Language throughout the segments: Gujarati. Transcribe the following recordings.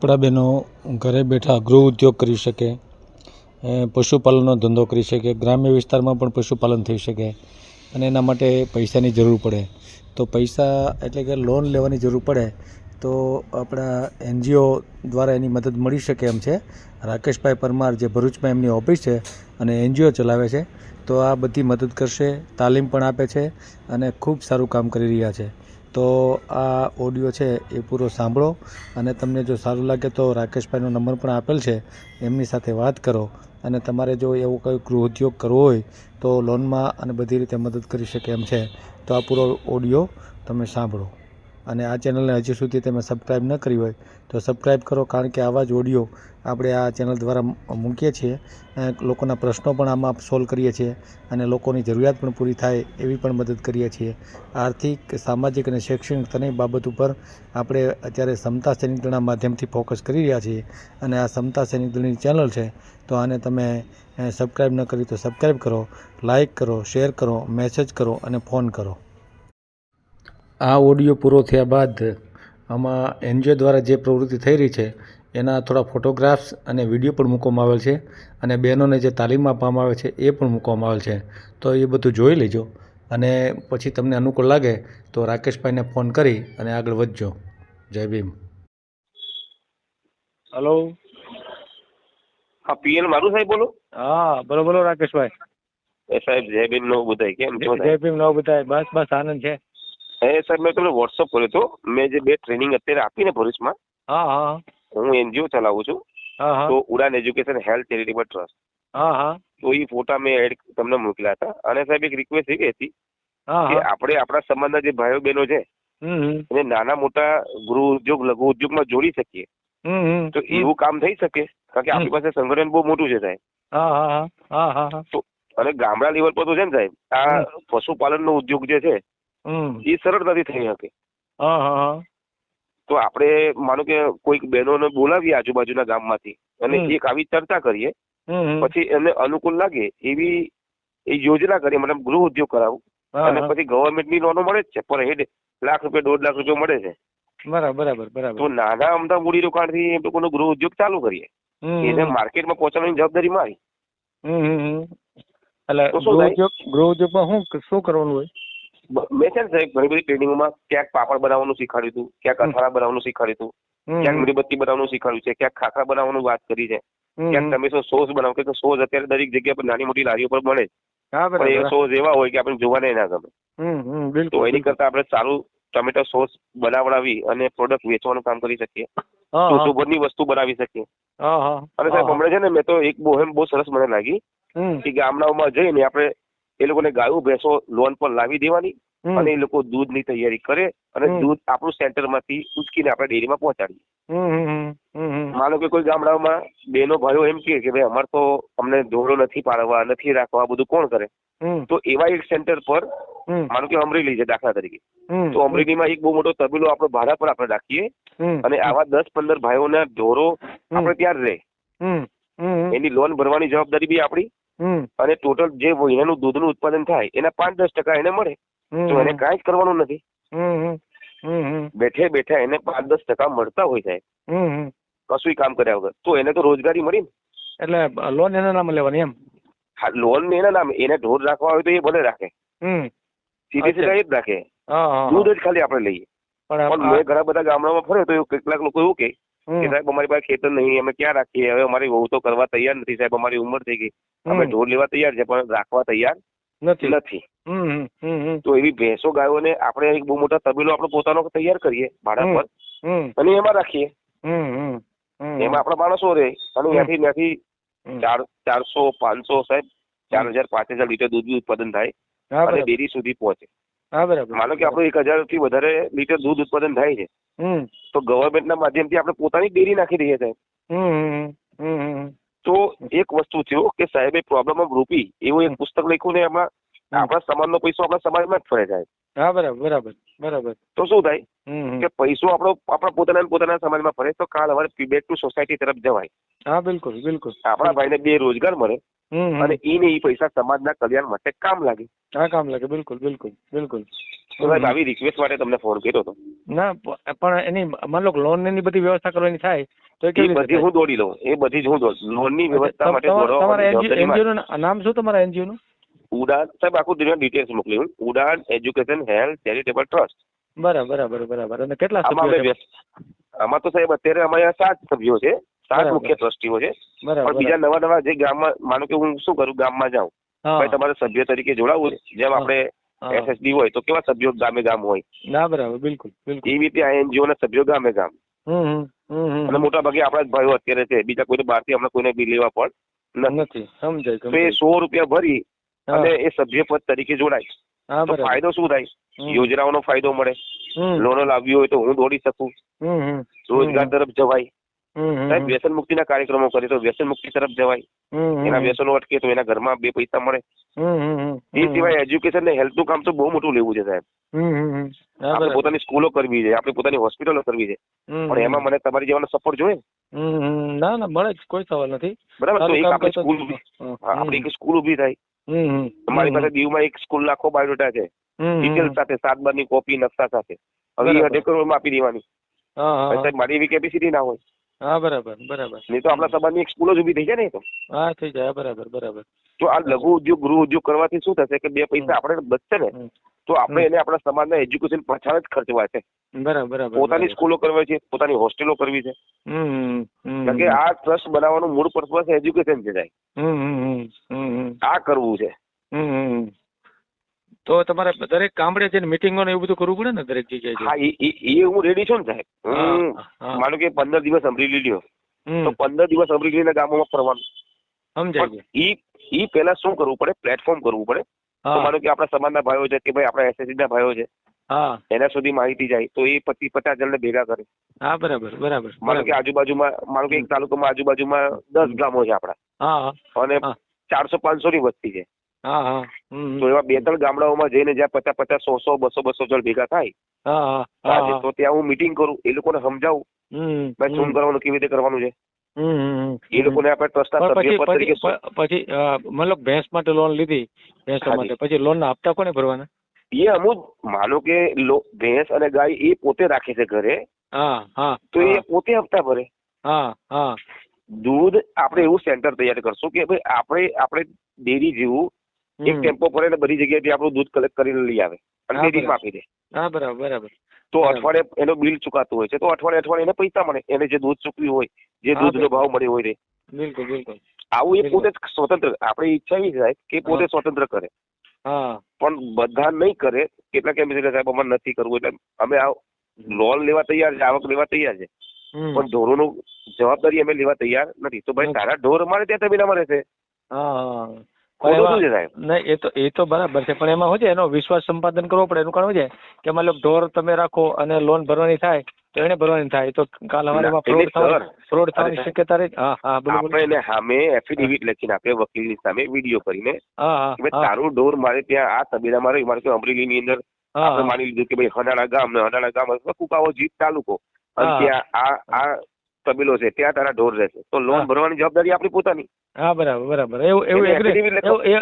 આપણા બહેનો ઘરે બેઠા ગૃહ ઉદ્યોગ કરી શકે પશુપાલનનો ધંધો કરી શકે, ગ્રામ્ય વિસ્તારમાં પણ પશુપાલન થઈ શકે અને એના માટે પૈસાની જરૂર પડે. તો પૈસા એટલે કે લોન લેવાની જરૂર પડે તો આપણા એનજીઓ દ્વારા એની મદદ મળી શકે એમ છે. રાકેશભાઈ પરમાર જે ભરૂચમાં એમની ઓફિસ છે અને એનજીઓ ચલાવે છે, તો આ બધી મદદ કરશે, તાલીમ પણ આપે છે અને ખૂબ સારું કામ કરી રહ્યા છે. તો આ ઓડિયો છે એ પૂરો સાંભળો અને તમને જો સારું લાગે તો રાકેશભાઈનો નંબર પણ આપેલ છે, એમની સાથે વાત કરો અને તમારે જો એવો કોઈ ગૃહ ઉદ્યોગ કરવો હોય તો લોનમાં અને બધી રીતે મદદ કરી શકે એમ છે. તો આ પૂરો ઓડિયો તમે સાંભળો. અને આ ચેનલને હજી સુધી તમે સબસ્ક્રાઈબ ન કરી હોય તો સબસ્ક્રાઈબ કરો કારણ કે આવા જ ઓડિયો આપણે આ ચેનલ દ્વારા મૂકીએ છીએ. લોકોના પ્રશ્નો પણ આમાં સોલ્વ કરીએ છીએ અને લોકોની જરૂરિયાત પણ પૂરી થાય એવી પણ મદદ કરીએ છીએ. આર્થિક, સામાજિક અને શૈક્ષણિક ત્રણેય બાબત ઉપર આપણે અત્યારે સમતા સૈનિક દળના માધ્યમથી ફોકસ કરી રહ્યા છીએ. અને આ સમતા સૈનિક દળની ચેનલ છે તો આને તમે સબસ્ક્રાઈબ ન કરી તો સબસ્ક્રાઈબ કરો લાઇક કરો શેર કરો મેસેજ કરો અને ફોન કરો. આ ઓડિયો પૂરો થયા બાદ આમાં એનજીઓ દ્વારા જે પ્રવૃત્તિ થઈ રહી છે એના થોડા ફોટોગ્રાફ્સ અને વીડિયો પણ મૂકવામાં આવેલ છે અને બહેનોને જે તાલીમ આપવામાં આવે છે એ પણ મૂકવામાં આવેલ છે. તો એ બધું જોઈ લેજો અને પછી તમને અનુકૂળ લાગે તો રાકેશભાઈને ફોન કરી અને આગળ વધજો. જય ભીમ. હલો. હા પીએલ મારું સાહેબ બોલો. હા બોલો બોલો રાકેશભાઈ. સાહેબ જય ભીમ નવ બધાય કેમ જય ભીમ નવ બતાય બસ બસ આનંદ છે. એ સાહેબ મેં તમને વોટ્સઅપ કર્યો હતો. મેં જે બે ટ્રેનિંગ અત્યારે આપીને ભરૂચમાં હા હા. હું એનજીઓ ચલાવું છું. તો ઉડાન એજ્યુકેશન હેલ્થ ચેરિટેબલ ટ્રસ્ટ હા હા. તો એ ફોટા મેં એડ તમને મોકલ્યા હતા. અને સાહેબ એક રિક્વેસ્ટ એવી હતી કે આપણે આપણા સમાજના જે ભાઈઓ બહેનો છે એને નાના મોટા ગૃહ ઉદ્યોગ લઘુ ઉદ્યોગમાં જોડી શકીએ. તો એવું કામ થઈ શકે? કારણ કે આપણી પાસે સંગઠન બહુ મોટું છે સાહેબ. તો અને ગામડા લેવલ પર તો છે ને સાહેબ આ પશુપાલનનો ઉદ્યોગ જે છે એ સરળતાથી થઈ શકે. તો આપણે માનો કે કોઈક બહેનોને બોલાવીએ આજુબાજુના ગામમાંથી અને. એક આવી ચર્ચા કરીએ. પછી એમને અનુકૂળ લાગે એવી એ યોજના કરીએ મતલબ ગૃહ ઉદ્યોગ કરાવું. અને. પછી ગવર્મેન્ટની લોનો મળે જ છે પર હેડ લાખ રૂપિયા દોઢ લાખ રૂપિયા મળે છે. બરાબર બરાબર બરાબર. તો નાના અમથા મૂડીરોકાણથી એ લોકોનો ગૃહ ઉદ્યોગ ચાલુ કરીએ. એને. માર્કેટમાં પહોંચાડવાની જવાબદારી મારી. એટલે ગૃહ ઉદ્યોગ ગૃહ ઉદ્યોગમાં શું શું કરવાનું હોય? મેં છે ને સાહેબ ઘણી બધી ટ્રેનિંગોમાં ક્યાંક પાપડ બનાવવાનું શીખવાડ્યું હતું ક્યાંક. અથાણા બનાવવાનું શીખવાડ્યું હતું ક્યાંક. મીઠીબત્તી બનાવવાનું શીખવાડ્યું છે ક્યાંક ખાખરા બનાવવાનું વાત કરી છે. ક્યાંક. તમે સોસ બનાવો કે સોસ અત્યારે દરેક જગ્યા પર નાની મોટી લારીઓ પર મળે પણ એ સોસ એવા હોય કે આપણે જોવાને ના ગમે. તો એની કરતા આપણે સારું ટમેટો સોસ બનાવડાવી અને પ્રોડક્ટ વેચવાનું કામ કરી શકીએ. સુગંધની વસ્તુ બનાવી શકીએ. અને સાહેબ હમણાં છે ને મેં તો એક બહુ એમ બહુ સરસ મને લાગી કે ગામડાઓમાં જઈને આપણે એ લોકોને ગાયો ભેંસો લોન પર લાવી દેવાની અને એ લોકો દૂધની તૈયારી કરે અને દૂધ આપણું સેન્ટરમાંથી ઉચકીને આપણે ડેરીમાં પહોંચાડીએ. માનો કે કોઈ ગામડામાં બેનો ભાઈઓ એમ કે ભાઈ અમારે તો અમને ઢોરો નથી પાડવા નથી રાખવા બધું કોણ કરે? તો એવા એક સેન્ટર પર માનો કે અમરેલી છે દાખલા તરીકે. તો અમરેલીમાં એક બહુ મોટો તબીલો આપણે ભાડા પર આપણે રાખીએ અને આવા દસ પંદર ભાઈઓના ઢોરો આપણે ત્યાં રહે. હમ હમ. એની લોન ભરવાની જવાબદારી બી આપણી. અને ટોટલ જે મહિનાનું દૂધનું ઉત્પાદન થાય એના પાંચ દસ ટકા એને મળે. તો એને કાંઈ જ કરવાનું નથી. બેઠે બેઠા એને પાંચ દસ ટકા મળતા હોય સાહેબ. કશું કામ કર્યા વગર. તો એને તો રોજગારી મળી ને. એટલે લોન એના નામે લેવાની એમ? હા લોન એના નામે. એને ઢોર રાખવા હોય તો એ ભલે રાખે. સીધી સીધા એ જ રાખે. દૂધ જ ખાલી આપણે લઈએ. પણ પણ મેં ઘણા બધા ગામડામાં ફર્યો તો કેટલાક લોકો એવું કે કે સાહેબ અમારી પાસે ખેતર નહીં અમે ક્યાં રાખીએ? હવે અમારી વહુ તો કરવા તૈયાર નથી સાહેબ અમારી ઉંમર થઈ ગઈ. અમે ઢોર લેવા તૈયાર છે પણ રાખવા તૈયાર નથી. નથી. તો એવી ભેંસો ગાયોને આપણે એક બહુ મોટા તબેલો આપણો પોતાનો તૈયાર કરીએ ભાડા પર. અને એમાં રાખીએ. એમાં આપણા માણસો રે અને ત્યાંથી ત્યાંથી ચાર ચારસો પાંચસો સાહેબ ચાર હજાર પાંચ હજાર લીટર દૂધ ઉત્પાદન થાય અને ડેરી સુધી પહોંચે. માનો કે આપણું એક હજારથી વધારે લીટર દૂધ ઉત્પાદન થાય છે. તો ગવર્મેન્ટના માધ્યમથી આપણે પોતાની ડેરી નાખી દઈએ સાહેબ. તો એક વસ્તુ થયો કે સાહેબે પ્રોબ્લેમ ઓફ રૂપી એવું એક પુસ્તક લખ્યું ને એમાં આપણા સમાજનો પૈસો આપણા સમાજમાં જ ફરે સાહેબ. હા બરાબર બરાબર બરાબર. તો શું થાય. કે પૈસો આપણો આપણા પોતાના પોતાના સમાજમાં ફરે તો કાલ હવે બેક ટુ સોસાયટી તરફ જવાય. હા બિલકુલ બિલકુલ. આપણા ભાઈને બે રોજગાર મળે. અને એને એ પૈસા સમાજના કલ્યાણ માટે કામ લાગે. હા કામ લાગે. બિલકુલ બિલકુલ બિલકુલ. સાહેબ આવી રિક્વેસ્ટ માટે તમને ફોન કર્યો હતો ના પણ એની માન લો લોનની બધી વ્યવસ્થા કરવાની થાય તો એ બધી હું દોડી લઉં. એ બધી જ હું લોનની વ્યવસ્થા માટે તમારા એનજીઓ નું નામ શું તમારા એનજીઓ નું? ઉડાન સાહેબ આખું દુનિયા ડિટેલ્સ મોકલી હું. ઉડાન એજ્યુકેશન હેલ્થ ચેરિટેબલ ટ્રસ્ટ બરાબર બરાબર બરાબર. અને કેટલા સભ્યો આમાં તો સાહેબ અત્યારે અમારા સાત સભ્યો છે. સાત મુખ્ય ટ્રસ્ટીઓ છે. પણ બીજા નવા નવા જે ગામમાં માનો કે હું શું કરું ગામમાં જાઉં ભાઈ તમારે સભ્ય તરીકે જોડાવું છે. જેમ આપણે એસએસડી હોય તો કેવા સભ્યો ગામે ગામ હોય? ના બરાબર બિલકુલ બિલકુલ. એવી રીતે આ એનજીઓ ના સભ્યો ગામે ગામ. અને મોટા ભાગે આપણા ભાઈઓ અત્યારે છે. બીજા કોઈ બહારથી હમણાં કોઈને બી લેવા પણ નથી. સમજાય એ સો રૂપિયા ભરી. અને એ સભ્યપદ તરીકે જોડાય. તો ફાયદો શું થાય? યોજનાઓનો ફાયદો મળે. લોનો લાવવી હોય તો હું દોડી શકું. રોજગાર તરફ જવાય. સાહેબ વ્યસન મુક્તિના કાર્યક્રમો કરે તો વ્યસન મુક્તિ તરફ જવાય. એના વ્યસનો અટકે તો એના ઘરમાં બે પૈસા મળે. એ સિવાય એજ્યુકેશન ને હેલ્થનું કામ તો બહુ મોટું લેવું છે સાહેબ. આપણે પોતાની સ્કૂલો કરવી છે આપણે પોતાની હોસ્પિટલો કરવી છે. પણ એમાં મને તમારી જેવાનો સપોર્ટ જોઈએ. ને. ના મળે કોઈ સવાલ નથી. બરાબર તો એક આપણે સ્કૂલ આપણી એક સ્કૂલ ઊભી થાય. તમારી પાસે દીવમાં એક સ્કૂલ આખો બાયોડેટા છે. ડિટેલ સાથે સાત બારની કોપી નકશા સાથે. હવે એ અઢી કરોડમાં આપી દેવાની. સાહેબ મારી એવી કેપેસિટી ના હોય. હા બરાબર બરાબર. નહીં તો આપણા સમાજની એક સ્કૂલો જ ઊભી થઈ જાય ને તો. હા થઈ જાય બરાબર બરાબર. તો આ લઘુ ઉદ્યોગ ગૃહ ઉદ્યોગ કરવાથી શું થશે કે બે પૈસા આપણે બચશે ને? તો આપણે એને આપણા સમાજના એજ્યુકેશન પાછળ જ ખર્ચવા છે. બરાબર પોતાની સ્કૂલો કરવી છે પોતાની હોસ્ટેલો કરવી છે. કારણ કે આ ટ્રસ્ટ બનાવવાનું મૂળ પર્પઝ એજ્યુકેશન છે સાહેબ. હમ. આ કરવું છે. તો તમારે દરેક ગામડે જઈને મિટિંગો ને એવું બધું કરવું પડે ને દરેક જગ્યાએ હા એ એ- હું રેડી છું ને સાહેબ. માનો કે પંદર દિવસ અમરેલી લ્યો તો પંદર દિવસ અમરેલીના ગામોમાં ફરવાનું. સમજાય ઈ ઈ પહેલા શું કરવું પડે? પ્લેટફોર્મ કરવું પડે. તો માનો કે આપણા સમાજના ભાઈઓ છે કે ભાઈ આપણા એસએસસી ના ભાઈઓ છે. હા. એના સુધી માહિતી જાય. તો એ પચીસ પચાસ જણને ભેગા કરે. હા બરાબર બરાબર માનો કે. આજુબાજુમાં માનો કે એક તાલુકામાં આજુબાજુમાં દસ ગામો છે આપણા. હા અને ચારસો પાંચસો ની વસ્તી છે. હા તો એવા બે ત્રણ ગામડાઓમાં જઈને જ્યાં પચાસ પચાસ સો સો બસો બસો જણ ભેગા થાય તો ત્યાં હું મીટિંગ કરું એ લોકોને સમજાવું ભાઈ શું કરવાનું કેવી રીતે કરવાનું છે. એ લોકોને આપણે ટ્રસ્ટના પણ સભ્ય પદ તરીકે પછી મતલબ ભેંસ માટે લોન લીધી ભેંસ માટે. પછી લોન ના હપ્તા કોને ભરવાના? એ અમુક માનો કે ભેંસ અને ગાય એ પોતે રાખે છે ઘરે હા હા તો એ પોતે હપ્તા ભરે. હા હા. દૂધ આપણે એવું સેન્ટર તૈયાર કરશું કે ભાઈ આપણે આપણે ડેરી જેવું એક ટેમ્પો ભરે ને બધી જગ્યાએથી આપણું દૂધ કલેક્ટ કરીને લઈ આવે. અને ડેરીમાં આપી દે. હા બરાબર બરાબર. તો અઠવાડિયે એનો બિલ ચુકાતું હોય છે. તો અઠવાડિયે અઠવાડિયે એને પૈસા મળે. એને જે દૂધ ચૂકવ્યું હોય જે દૂધનો ભાવ મળ્યો હોય બિલકુલ બિલકુલ. આવું એ પોતે સ્વતંત્ર આપણી ઈચ્છા એવી થાય કે પોતે સ્વતંત્ર કરે. પણ બધા નહીં કરે કેટલાક એમ છે સાહેબ અમારે નથી કરવું. એટલે અમે આ લોન લેવા તૈયાર છે આવક લેવા તૈયાર છે. પણ ઢોરોનું જવાબદારી અમે લેવા તૈયાર નથી. તો ભાઈ. તારા ઢોર અમારે ત્યાં તબીલામાં રહેશે. નહીં એ તો એ તો બરાબર છે પણ એમાં શું છે એનો વિશ્વાસ સંપાદન કરવો પડે એનું કારણ છે કે મતલબ ઢોર તમે રાખો અને લોન ભરવાની થાય તો એને ભરવાની થાય તો કાલ અમારે ફ્રોડ થવાની ફ્રોડ થવાની શક્યતા રહી હા હા બોલો આપણે એને સામે એફિડેવિટ લખીને આપે વકીલની સામે વીડિયો કરીને હા હા તારું ઢોર મારે ત્યાં આ તબેલામાં મારે મારે અમરેલીની અંદર આપણે માની લીધું કે ભાઈ હનાળા ગામ ને હનાળા ગામ અથવા કુકાવો જીત તાલુકો અને ત્યાં આ આ તબેલો છે ત્યાં તારા ઢોર રહેશે. તો લોન ભરવાની જવાબદારી આપણી પોતાની. હા બરાબર બરાબર. એવું એવું.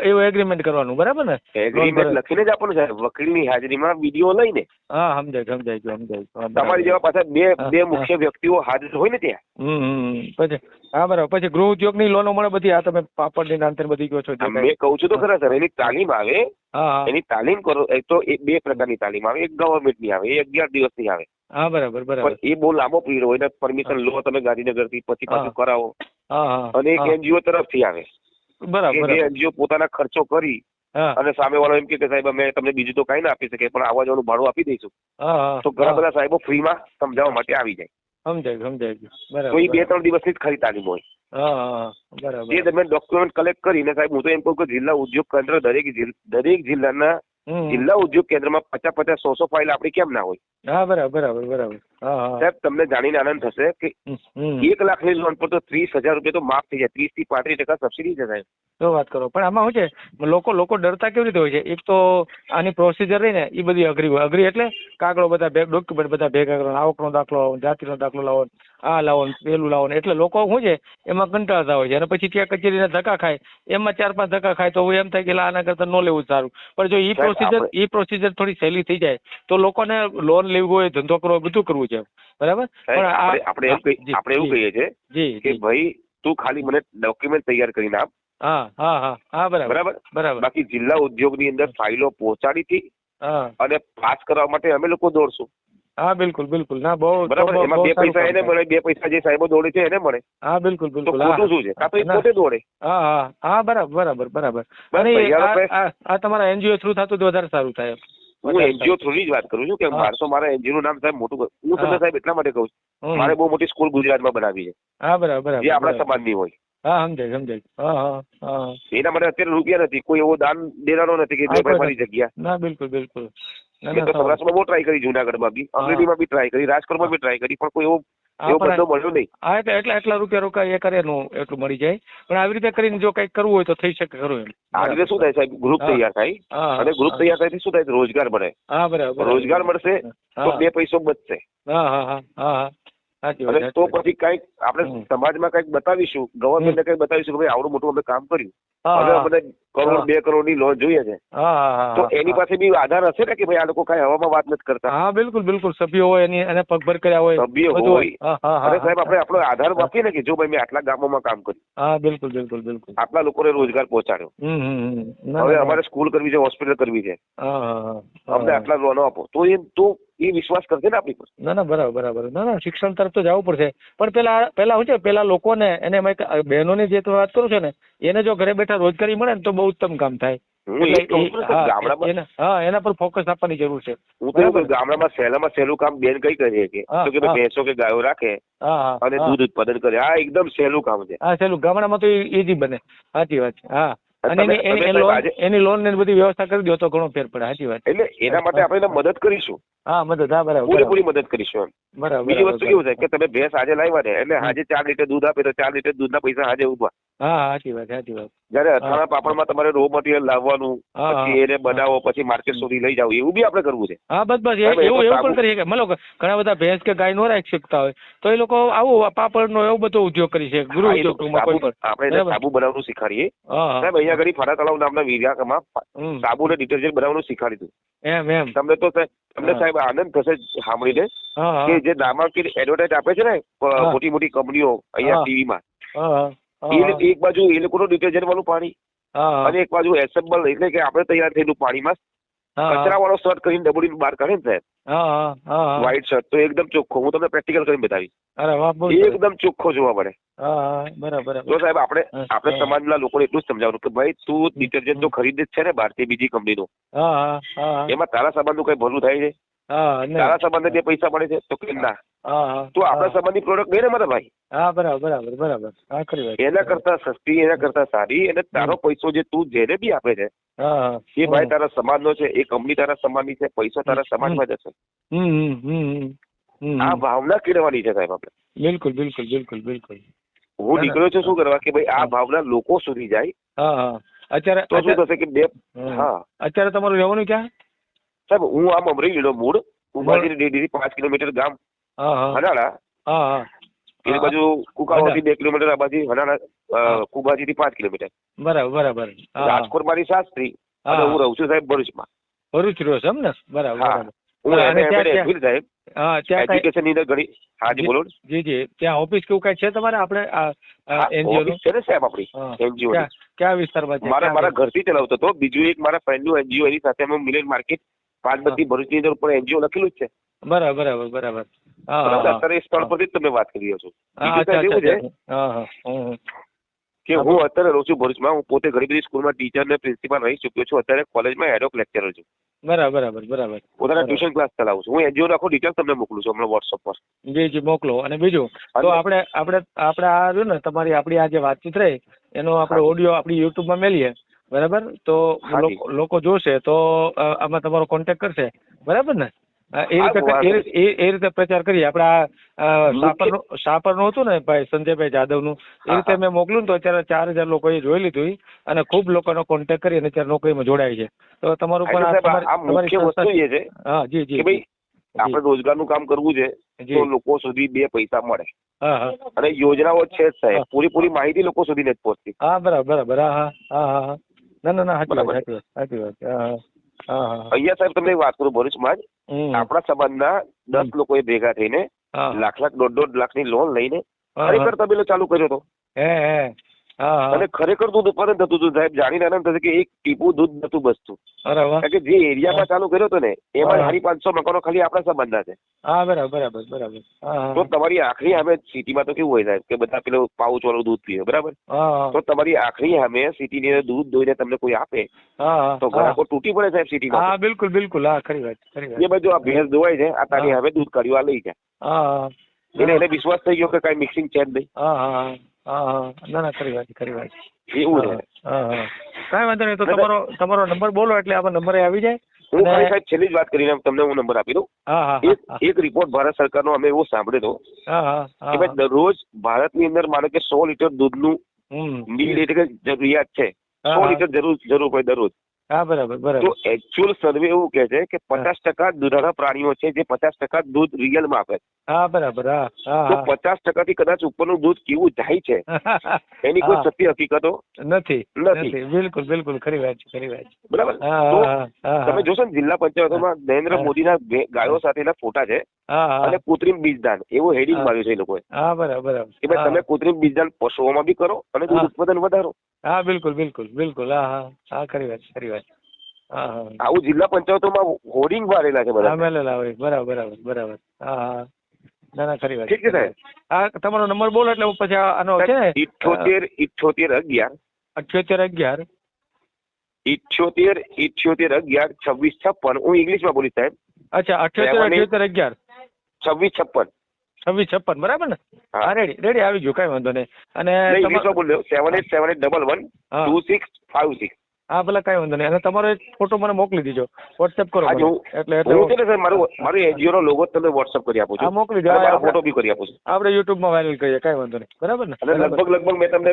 એવું એગ્રીમેન્ટ કરવાનું બરાબર ને? એગ્રીમેન્ટ લખીને જ આપવાનું સાહેબ વકીલની હાજરીમાં વીડિયો લઈને. હા સમજાય સમજાય ગયું, સમજાય. તમારી જેવા પાછા બે બે મુખ્ય વ્યક્તિઓ હાજર હોય ને ત્યાં. હમ. પછી હા બરાબર. પછી ગૃહ ઉદ્યોગની લોનો મળે બધી. આ તમે પાપડની નાંતર બધી કહો છો મેં કહું છું તો ખરા સર. એની તાલીમ આવે. એની તાલીમ કરો. એક તો એ બે પ્રકારની તાલીમ આવે. એક ગવર્મેન્ટની આવે એ અગિયાર દિવસની આવે. હા બરાબર બરાબર એ બહુ લાંબો પીરિયડ હોય ને પરમિશન લો તમે ગાંધીનગરથી પછી પાછું હા. કરાવો અને એક. એનજીઓ તરફથી આવે બરાબર એનજીઓ પોતાના ખર્ચો કરી અને સામે વાળો એમ કે સાહેબ અમે તમને બીજું તો કઈ ના આપી શકે પણ આવવા જવાનું ભાડું આપી દઈશું તો ઘણા. બધા સાહેબો ફ્રીમાં સમજાવવા માટે આવી જાય સમજાય સમજાય ગયું. તો એ બે ત્રણ દિવસની જ ખરી તાલીમ હોય હા હા હા. બરાબર તે દરમિયાન ડોક્યુમેન્ટ કલેક્ટ કરીને સાહેબ હું તો એમ કહું કે જિલ્લા ઉદ્યોગ કેન્દ્ર દરેક દરેક જિલ્લાના. જિલ્લા ઉદ્યોગ કેન્દ્રમાં પચાસ પચાસ સો સો ફાઇલ આપણી કેમ ના હોય? હા બરાબર બરાબર સાહેબ તમને જાણીને આનંદ થશે કે એક લાખની લોન પર તો ત્રીસ હજાર રૂપિયા તો માફ થઈ જાય. ત્રીસથી પાંત્રીસ ટકા સબસિડી છે સાહેબ. તો વાત કરો. પણ આમાં શું છે? લોકો લોકો ડરતા કેવી રીતે હોય છે? એક તો આની પ્રોસિજર રહી ને એ બધી અઘરી હોય. અઘરી એટલે કાગળો બધા ભેગ ડોક્યુમેન્ટ બધા ભેગા કરવાના આવકનો દાખલો જાતિનો દાખલો લાવો. આ લાવો ને પેલું લાવો ને એટલે લોકો શું છે એમાં કંટાળતા હોય છે. અને પછી ત્યાં કચેરીના ધક્કા ખાય એમાં ચાર પાંચ ધક્કા ખાય તો એમ થાય કે આના કરતા ન લેવું સારું. પણ જો ઈ પ્રોસીજર ઈ પ્રોસીજર થોડી સહેલી થઈ જાય તો લોકોને લોન લેવી હોય ધંધો કરવો બધું કરવું છે. બરાબર? પણ આપણે આપણે એવું કહીએ છીએ કે ભાઈ તું ખાલી મને ડોક્યુમેન્ટ તૈયાર કરીને આપ. હા હા હા. હા બરાબર. બરાબર? બાકી જિલ્લા ઉદ્યોગની અંદર ફાઇલો પહોંચાડી હતી અને પાસ કરવા માટે અમે લોકો દોડશું. હા બિલકુલ બિલકુલ. ના બહુ બરાબર એમાં બે પૈસા એને મળે બે પૈસા જે સાહેબો દોડે છે એને મળે. હા બિલકુલ બિલકુલ. હા ખોટું શું છે? કાં તો પોતે દોડે? હા હા. હા બરાબર બરાબર બરાબર. અને આ- તમારા એનજીઓ થ્રુ થતું તો વધારે સારું થાય હું એનજીઓ થ્રુ ની જ વાત કરું છું કે. મારે તો મારા એનજીઓ નું નામ સાહેબ મોટું હું તમને સાહેબ એટલા માટે કહું છું. મારે બહુ મોટી સ્કૂલ ગુજરાતમાં બનાવી છે. હા બરાબર જે આપણા સમાજ સમાજની હોય. હા સમજાય સમજાય. હા હા એના માટે અત્યારે રૂપિયા નથી કોઈ એવો દાન દેનારો નથી કે ભાઈ મારી જગ્યા. ના બિલકુલ બિલકુલ. મેં તો સૌરાષ્ટ્રમાં બહુ ટ્રાય કરી જુનાગઢમાં બી. અમરેલીમાં બી ટ્રાય કરી રાજકોટમાં બી ટ્રાય કરી પણ કોઈ એવો એવો બધો મળ્યો નહીં. હા એટલે એટલા એટલા રૂપિયા રોકાય એ કરે નું એટલું મળી જાય. પણ આવી રીતે કરીને જો કંઈક કરવું હોય તો થઈ શકે ખરું એમ. આ રીતે શું થાય સાહેબ? ગ્રુપ. તૈયાર થાય. અને ગ્રુપ. તૈયાર થાય શું થાય? રોજગાર મળે હા બરાબર. રોજગાર મળશે તો બે પૈસો બચશે. હા હા હા હા. તો પછી કંઈક આપણે સમાજમાં કંઈક બતાવીશું ગવર્મેન્ટને કંઈક બતાવીશું કે ભાઈ આવડું મોટું અમે કામ કર્યું. હવે અમને કરોડ બે કરોડની લોન જોઈએ છે. તો એની પાસે બી આધાર હશે ને કે ભાઈ આ લોકો કઈ હવામાં વાત નથી કરતા? હા બિલકુલ બિલકુલ. સભ્યો હોય એની એને પગભર કર્યા હોય. સભ્ય હોય. અને સાહેબ આપણે આપણો આધાર. આપીએ ને કે જો ભાઈ મેં આટલા ગામોમાં કામ કર્યું. હા બિલકુલ બિલકુલ બિલકુલ. આટલા લોકોને રોજગાર પહોંચાડ્યો. હવે અમારે સ્કૂલ કરવી છે હોસ્પિટલ કરવી છે. અમને આટલા લોનો આપો. તો એ તો એ વિશ્વાસ કરશે ને આપણી પર. ના ના બરાબર બરાબર. ના ના શિક્ષણ તરફ તો જવું પડશે. પણ પેલા પેલા શું છે પેલા લોકોને એને એમાં બહેનોની જે વાત કરું છે ને એને જો ઘરે બેઠા રોજગારી મળે ને તો બહુ ઉત્તમ કામ થાય. હું એના પર ફોકસ આપવાની જરૂર છે. હું તો ગામડામાં સહેલામાં સહેલું કામ બેન કઈ કરી શકે. તો કે ભેંસો કે ગાયો રાખે અને દૂધ ઉત્પાદન કરે. આ એકદમ સહેલું કામ છે. હા સહેલું. ગામડામાં તો ઈઝી બને. સાચી વાત છે. હા. અને એની લોન ને બધી વ્યવસ્થા કરી દો તો ઘણો ફેર પડે. સાચી વાત. એટલે એના માટે આપણે મદદ કરીશું. હા મદદ. હા બરાબર પૂરી પૂરેપૂરી મદદ કરીશું એમ. બરાબર બીજી વસ્તુ કેવું છે કે તમે ભેંસ આજે લાવ્યા ને એટલે આજે ચાર લીટર દૂધ આપે તો ચાર લીટર દૂધના પૈસા આજે ઊભા હા હા સાચી વાત સાચી વાત. જયારે અથાણા પાપડમાં તમારે રો મટીરિયલ લાવવાનું. પછી એને બનાવો પછી માર્કેટ સુધી લઈ જાવ એવું બી આપણે કરવું છે. હા બસ બસ એવું એવું પણ કરી શકે મતલબ ઘણા બધા ભેંસ કે ગાય નો રાખી શકતા હોય તો એ લોકો આવું પાપડનો એવો બધો ઉદ્યોગ કરી શકે ગૃહ ઉદ્યોગ આપણે સાબુ બનાવવાનું હા સાહેબ અહીંયા ઘડી ફરા તળાવ નામના વિભાગમાં. સાબુ ને ડિટર્જન્ટ બનાવવાનું શીખવાડી એમ એમ. તમને તો તમને સાહેબ આનંદ થશે સાંભળીને કે જે નામાંકિત એડવર્ટાઇઝ આપે છે ને મોટી મોટી કંપનીઓ અહીંયા. ટીવીમાં. એક બાજુ એ લોકોનું ડિટર્જન્ટ વાળું પાણી અને એક બાજુ એસેમ્બલ એટલે કે આપણે તૈયાર થયેલું પાણીમાં કચરા વાળો શર્ટ કરીને ડબડીને બહાર કાઢે ને સાહેબ. વ્હાઈટ શર્ટ તો એકદમ ચોખ્ખો. હું તમને પ્રેક્ટિકલ કરીને બતાવીશ. એકદમ ચોખ્ખો જોવા મળે. બરાબર તો સાહેબ આપણે આપણે. સમાજના લોકોને એટલું જ સમજાવવાનું કે ભાઈ તું ડિટર્જન્ટ તો ખરીદે જ છે ને ભારતીય બીજી કંપનીનું. હા હા એમાં તારા સામાનનું કઈ ભલું થાય છે. તારા સામાનને જે પૈસા મળે છે તો કે ના? તો આપણા હા. સામાનની પ્રોડક્ટ ગઈ ને મારા ભાઈ? હા બરાબર બરાબર બરાબર. હા ખરી વાત. એના કરતા સસ્તી એના કરતા સારી અને તારો પૈસો જે તું જેને બી આપે છે એ ભાઈ. તારા સમાજનો છે એ કંપની તારા સમાજની છે પૈસો તારા સમાજમાં જશે આ ભાવના કેળવાની છે સાહેબ આપણે. બિલકુલ બિલકુલ બિલકુલ બિલકુલ. હું નીકળ્યો છું શું કરવા કે ભાઈ આ ભાવના લોકો સુધી જાય? હા અત્યારે તો શું થશે કે બે હા. અત્યારે તમારું રહેવાનું ક્યાં? સાહેબ હું આમ અમરેલીનો મૂળ. ઉભાજી ડેરી પાંચ કિલોમીટર ગામ હનાળા? હા બાજુ કુકાવાથી બે કિલોમીટર આ બાજુ હનાળા. કુબાજી થી પાંચ કિલોમીટર. બરાબર બરાબર. રાજકોટ મારી શાસ્ત્રી. અને હું રહું છું સાહેબ ભરૂચમાં. ભરૂચ રહ્યો છે એમ ને? બરાબર હું. અને એમ ત્યાં- સાહેબ. હા ત્યાં એજ્યુકેશનની અંદર ઘણી હાજી બોલો જી જી. ત્યાં ઓફિસ કેવું કઈ છે તમારે? આપણે એનજીઓ ઓફિસ છે ને સાહેબ આપણી એનજીઓ કયા વિસ્તારમાં છે? મારા મારા ઘરથી ચલાવતો હતો. બીજું એક મારા ફ્રેન્ડનું એનજીઓ એની સાથે અમે મિલન માર્કેટ ભરૂચ ભરૂચની અંદર ઉપર એનજીઓ લખેલું જ છે. બરાબર બરાબર બરાબર. અત્યારે સ્થળ પરથી તમે વાત કરી છો? એવું. કે હું અત્યારે રહું છું ભરૂચમાં હું પોતે ઘણી બધી સ્કૂલમાં ટીચર ને પ્રિન્સિપાલ રહી ચૂક્યો છું અત્યારે કોલેજમાં હેડ ઓફ લેક્ચરર છું. બરાબર બરાબર પોતાના ટ્યુશન ક્લાસ ચલાવું છું. હું એનજીઓ રાખો ડિટેલ તમને મોકલું છું હમણાં વોટ્સઅપ પર. જી જી મોકલો. અને બીજું તો આપણે આપણે આપણે આ રહ્યું ને તમારી આપણી આ જે વાતચીત રહી એનો આપણે ઓડિયો આપણી યુટ્યુબમાં મેલીએ. બરાબર? તો લોકો- જોશે તો આમાં તમારો કોન્ટેક્ટ કરશે. બરાબર ને? એ રીતે એ રીતે- એ એ રીતે પ્રચાર કરીએ. આપણે આ શાપરનું શાપરનું હતું ને ભાઈ સંજયભાઈ જાદવનું એ રીતે મેં મોકલ્યું ને તો અત્યારે ચાર હજાર લોકોએ જોઈ લીધું અને ખૂબ લોકોનો કોન્ટેક્ટ કરી અને અત્યારે નોકરીમાં જોડાય છે. તો તમારું પણ તમારી વસ્તુ એ છે હા જી જી ભાઈ આપણે રોજગારનું કામ કરવું છે તો લોકો સુધી બે પૈસા મળે. હા હા. અને યોજનાઓ છે જ સાહેબ. પૂરેપૂરી માહિતી લોકો સુધી નથી પહોંચતી. હા બરાબર બરાબર. હા હા હા હા ના ના ના સાચી વાત. સાચી વાત સાચી વાત હા. અહીંયા સાહેબ તમને વાત કરું ભરૂચમાં જ. આપણા સમાજના દસ લોકોએ ભેગા થઈને લાખ લાખ દોઢ દોઢ લાખની લોન લઈને. ખરેખર તબેલો ચાલુ કર્યો હતો. અને ખરેખર દૂધ ઉત્પાદન થતું હતું સાહેબ. જાણીને આનંદ થશે કે એક ટીપું દૂધ નતું બસતું. કારણ કે જે એરિયામાં ચાલુ કર્યો હતો ને એમાં સાડી પાંચસો મકાનો ખાલી આપણા સંબંધના છે. હા બરાબર બરાબર બરાબર. તો તમારી આખરી સામે સિટીમાં તો કેવું હોય સાહેબ કે બધા પેલું પાઉચ વાળું દૂધ પીવે બરાબર? તો તમારી આખરી સામે સિટીની દૂધ દોઈને તમને કોઈ આપે તો ગ્રાહકો તૂટી પડે સાહેબ સિટીમાં. હા બિલકુલ બિલકુલ. હા ખરી વાત એ બધું આ ભેંસ દોવાય છે આ તારી હવે દૂધ કાઢવા લઈ જાય એટલે એને વિશ્વાસ થઈ ગયો કે કઈ મિક્સિંગ છે જ નહીં. હા હા. ના ના ખરી વાત ખરી વાત એવું છે? હા હા કાંઈ વાંધો નહીં તો તમારો તમારો નંબર બોલો એટલે આપણે નંબરે આવી જાય. હું ખાલી સાહેબ છેલ્લી જ વાત કરીને તમને હું નંબર આપી દઉં. એક એક રિપોર્ટ ભારત સરકારનો અમે એવો સાંભળ્યો હતો કે ભાઈ દરરોજ ભારતની અંદર માનો કે સો લીટર દૂધનું નીડ એટલે કે જરૂરિયાત છે. સો. લીટર જરૂર જરૂર પડે દરરોજ. હા બરાબર તો બરાબર એકચ્યુઅલ સર્વે એવું કહે છે કે પચાસ ટકા દૂધાળા પ્રાણીઓ છે જે પચાસ ટકા દૂધ રિયલમાં આપે હા બરાબર હા હા તો પચાસ ટકાથી કદાચ ઉપરનું દૂધ કેવું જાય છે? એની કોઈ. સત્ય હકીકતો નથી નથી. નથી બિલકુલ બિલકુલ ખરી વાત છે ખરી વાત છે. બરાબર? તો હા હા તમે જોશો ને જિલ્લા પંચાયતોમાં નરેન્દ્ર. મોદીના ગાયો સાથેના ફોટા છે. અને કૃત્રિમ બીજદાન એવું હેડિંગ માર્યું છે એ લોકોએ. હા બરાબર બરાબર. કે ભાઈ તમે કૃત્રિમ બીજદાન પશુઓમાં બી કરો અને દૂધ ઉત્પાદન વધારો. હા બિલકુલ બિલકુલ બિલકુલ. હા હા હા ખરી વાત ખરી વાત આવું જિલ્લા પંચાયતોમાં હોર્ડિંગ મારેલા છે બધા. મેલેલા હોય. બરાબર બરાબર બરાબર. હા હા. ના ના ખરી વાત. ઠીક છે સાહેબ. હા તમારો નંબર બોલો એટલે હું પછી આનો છે ને ઇઠ્યોતેર ઇઠ્યોતેર અગિયાર. અઠ્યોતેર અગિયાર. ઇઠ્યોતેર ઇઠ્યોતેર અગિયાર છવ્વીસ છપ્પન. હું ઇંગ્લિશમાં બોલીશ સાહેબ. અચ્છા અઠ્યોતેર અઠ્યોતેર અગિયાર. છવ્વીસ છપ્પન. છવ્વીસ છપ્પન બરાબર ને? હા. રેડી રેડી આવી ગયું કઈ વાંધો નહીં. અને ઇંગ્લિશમાં બોલ્યો. Seven eight seven eight double one two six five six હા ભલે કઈ વાંધો નહીં. અને તમારો એક ફોટો મને મોકલી દીજો. વોટ્સએપ કરો. હું- એટલે એટલે હું છે ને સર મારું મારું એનજીઓ નો લોગો તમને વોટ્સઅપ કરી આપું હા મોકલી દો. મારો ફોટો બી કરી આપું છું. આપણે યુટ્યુબમાં વાયરલ કરીએ. કઈ વાંધો નહીં. બરાબર ને? અને લગભગ લગભગ મેં તમને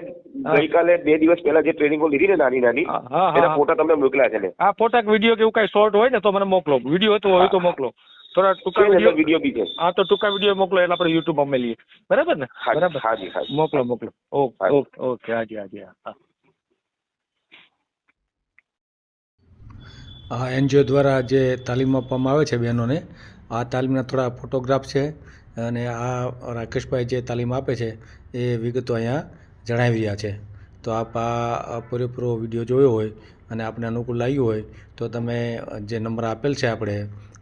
ગઈકાલે બે દિવસ પહેલા જે ટ્રેનિંગો લીધી ને નાની નાની હા હા એના ફોટા તમને મોકલ્યા છે ને. આ ફોટા વીડિયો કે એવું કઈ શોર્ટ હોય ને તો મને મોકલો. વીડિયો તો હોય તો મોકલો. થોડા ટૂંકા છે વીડિયો બી છે. હા તો ટૂંકા વીડિયો મોકલો એટલે આપણે યુટ્યુબમાં મેલીએ બરાબર ને? બરાબર. હાજી હાજી. મોકલો મોકલો. Okay okay okay. હાજી હાજી હા. આ એનજીઓ દ્વારા જે તાલીમ આપવામાં આવે છે બહેનોને, આ તાલીમના થોડા ફોટોગ્રાફ છે અને આ રાકેશભાઈ જે તાલીમ આપે છે એ વિગતો અહીંયા જણાવી રહ્યા છે. તો આપ આ પૂરેપૂરો વીડિયો જોયો હોય અને આપને અનુકૂળ લાગ્યું હોય તો તમે જે નંબર આપેલ છે આપણે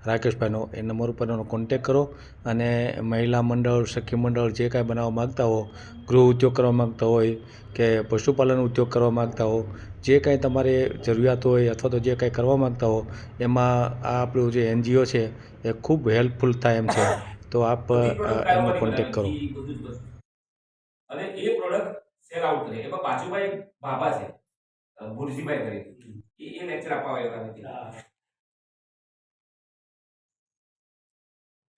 રાકેશભાઈનો, એ નંબર ઉપર એનો કોન્ટેક કરો અને મહિલા મંડળ, સખી મંડળ જે કાંઈ બનાવવા માગતા હો, ગૃહ ઉદ્યોગ કરવા માગતા હોય કે પશુપાલન ઉદ્યોગ કરવા માગતા હો જે કાંઈ તમારે જરૂરિયાત હોય અથવા તો જે કાંઈ કરવા માગતા હો એમાં આ આપણું જે એનજીઓ છે એ ખૂબ હેલ્પફુલ થાય એમ છે. તો આપ એમનો કોન્ટેક કરો. અને એ પ્રોડક્ટ સેલ આઉટ કરે. એમાં બાજુમાં એક બાબા છે અ, ભુરજીભાઈ કરીને એ એ લેક્ચર આપવા આવ્યા હતા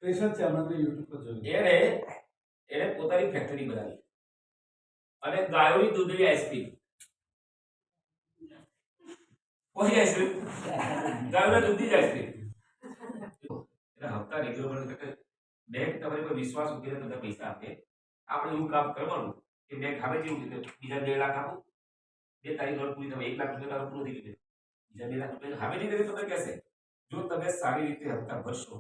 પ્રેશર છે તો યુટ્યુબ પર જોયું. એને એને પોતાની ફેક્ટરી બનાવી. અને ગાયોની દૂધની આઈસ્ક્રીમ કોઈ આઈસ્ક્રીમ ગાયોના દૂધની જ એટલે હપ્તા રેગ્યુલર એટલે બેંક તમારી પર વિશ્વાસ મૂકીને બધા પૈસા આપે. આપણે એવું કામ કરવાનું કે બેંક હવે જેવું બીજા બે લાખ આપો. બે તારીખ તમે એક લાખ રૂપિયા તારું પૂરું બીજા બે લાખ રૂપિયા નહીં તમે કહેશે. જો તમે સારી રીતે હપ્તા ભરશો